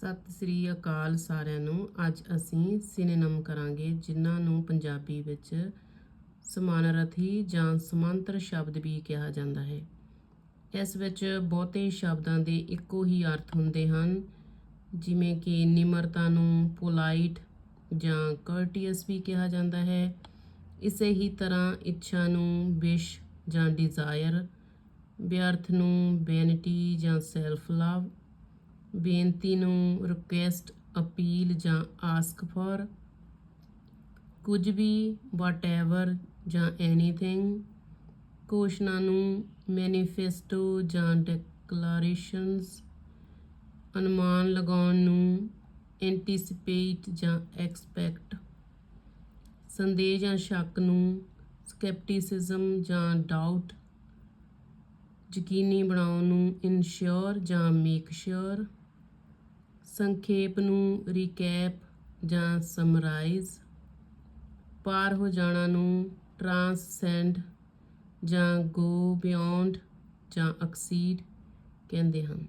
ਸਤਿ ਸ੍ਰੀ ਅਕਾਲ ਸਾਰਿਆਂ ਨੂੰ। ਅੱਜ ਅਸੀਂ ਸਿਨੇਨਮ ਕਰਾਂਗੇ, ਜਿਨ੍ਹਾਂ ਨੂੰ ਪੰਜਾਬੀ ਵਿੱਚ ਸਮਾਨਰਥੀ ਜਾਂ ਸਮਾਂਤਰ ਸ਼ਬਦ ਵੀ ਕਿਹਾ ਜਾਂਦਾ ਹੈ। ਇਸ ਵਿੱਚ ਬਹੁਤੇ ਸ਼ਬਦਾਂ ਦੇ ਇੱਕੋ ਹੀ ਅਰਥ ਹੁੰਦੇ ਹਨ, ਜਿਵੇਂ ਕਿ ਨਿਮਰਤਾ ਨੂੰ ਪੋਲਾਈਟ ਜਾਂ ਕਰਟੀਅਸ ਵੀ ਕਿਹਾ ਜਾਂਦਾ ਹੈ। ਇਸੇ ਹੀ ਤਰ੍ਹਾਂ ਇੱਛਾ ਨੂੰ ਵਿਸ਼ ਜਾਂ ਡਿਜ਼ਾਇਰ ਵਿਅਰਥ ਨੂੰ ਵੈਨਿਟੀ ਜਾਂ ਸੈਲਫ ਲਵ ਬੇਨਤੀ ਨੂੰ ਰਿਕੁਐਸਟ ਅਪੀਲ ਜਾਂ ਆਸਕ ਫॉर ਕੁਝ ਵੀ ਵਾਟਐਵਰ ਜਾਂ ਐਨੀਥਿੰਗ ਘੋਸ਼ਣਾ ਨੂੰ ਮੈਨੀਫੈਸਟੋ ਜਾਂ ਡੈਕਲੇਰੇਸ਼ਨਸ ਅਨੁਮਾਨ ਲਗਾਉਣ ਨੂੰ ਐਂਟੀਸਪੇਟ ਜਾਂ ਐਕਸਪੈਕਟ ਸੰਦੇਹ ਜਾਂ ਸ਼ੱਕ ਨੂੰ ਸਕੈਪਟਿਸਿਜ਼ਮ ਜਾਂ ਡਾਊਟ ਯਕੀਨੀ ਬਣਾਉਣ ਨੂੰ ਇਨਸ਼ੋਰ ਜਾਂ ਮੇਕ ਸ਼ੋਰ ਸੰਖੇਪ ਨੂੰ ਰੀਕੈਪ ਜਾਂ ਸਮਰਾਈਜ਼ ਪਾਰ ਹੋ ਜਾਣਾ ਨੂੰ ਟਰਾਂਸਸੈਂਡ ਜਾਂ ਗੋ ਬਿਯੋਂਡ ਜਾਂ ਐਕਸੀਡ ਕਹਿੰਦੇ ਹਨ।